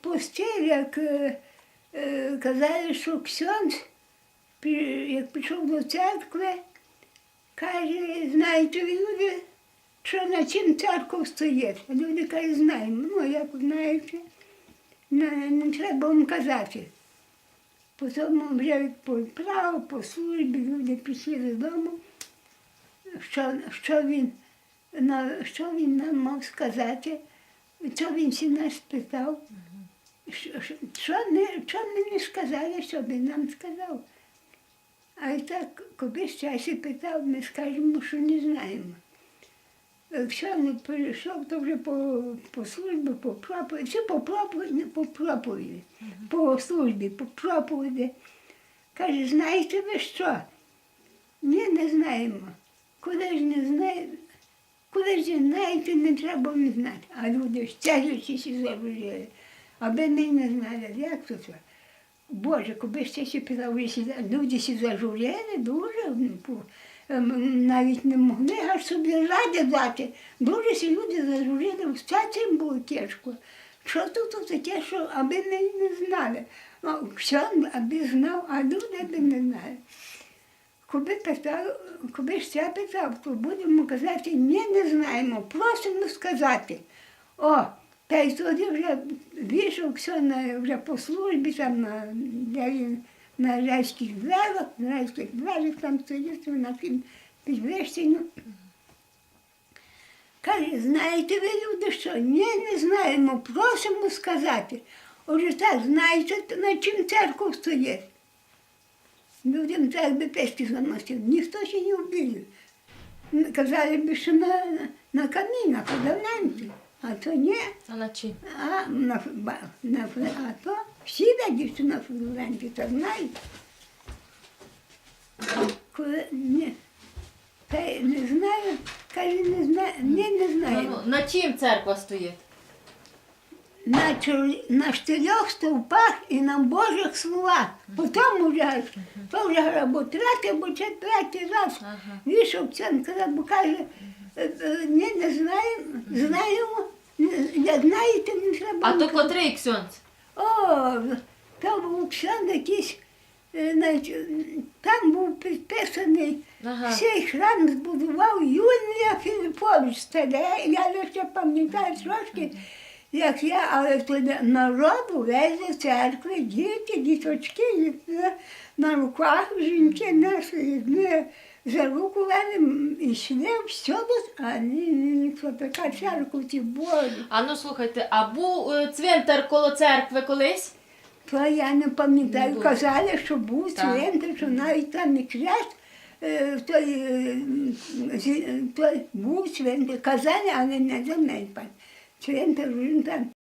пустив, як е, е, казали, що ксьонз, як пішов до церкви, каже, знаєте люди, що на чим церква стоїть? А люди кажуть, знаємо. Ну, як знаєте, не, треба вам казати. Потім вже право по службі люди пішли додому. Що, що, він, що він нам мав сказати, що він всі нас питав, що, не, що ми не сказали, що він нам сказав. А і так, коли часі питав, ми скажемо, що не знаємо. Якщо не прийшов, то вже по, по службі, по проповіді, чи по проповіді, по проповіді, по службі, по проповіді. Каже, знаєте ви що? Ні, не знаємо. Куди ж не знаємо? Куди ж знаєте, не треба не знати. А люди ж тяжучися завжили. Аби ми не знали, як це? Боже, коли ще ви люди сі зажурили дуже, ем, навіть не могли аж собі ради дати. Дуже сі люди зажурили, все цим було тяжко. Що тут таке, що аби ми не знали. Ну, Що, аби знав, а люди аби не знали. Коли питав, коли ще питав, то будемо казати, ні, не знаємо, просимо сказати. О, та й тоді вже вийшов все на, вже по службі, там на, на райських дверях, на райських дверях там стоїть на тим підвищенню. Каже, знаєте ви люди що? Ні, не знаємо, просимо сказати. Отже так, знаєте, на чим церква стоїть? Людям так би пешки заносив, ніхто ще не вбив. Казали б, що на, на камінах, давненько. А то ні, А на чим? а, на, на, а то всі що на флоренті, то знають. Коли, ні, та й не знаю, каже, не знаю, ні, не знаю. Ну, на чим церква стоїть? на, чор- на чотирьох стовпах і на Божих словах. Потім вже аж, то вже або третій, або четвертий раз Ага. вийшов цен, казав, бо каже, «Е, е, ні, не знаємо, знаємо, не- знаєте, не треба. А то котрий ксьонц? О, то був Ксен якийсь, е, там був підписаний, Ага. цей храм збудував Юлія Філіпович я лише пам'ятаю трошки, як я, але народу везли в церкви, діти, діточки, на руках жінки несли, ми за руку вели, йшли всюди, а ні, ні, ніхто така церква, ті Боже. А ну слухайте, а був е, цвинтар коло церкви колись? То я не пам'ятаю, казали, що був цвинтар, що навіть там і крест, е, той, е, той був цвинтар. Казали, але не за мене. Цвинтар, він там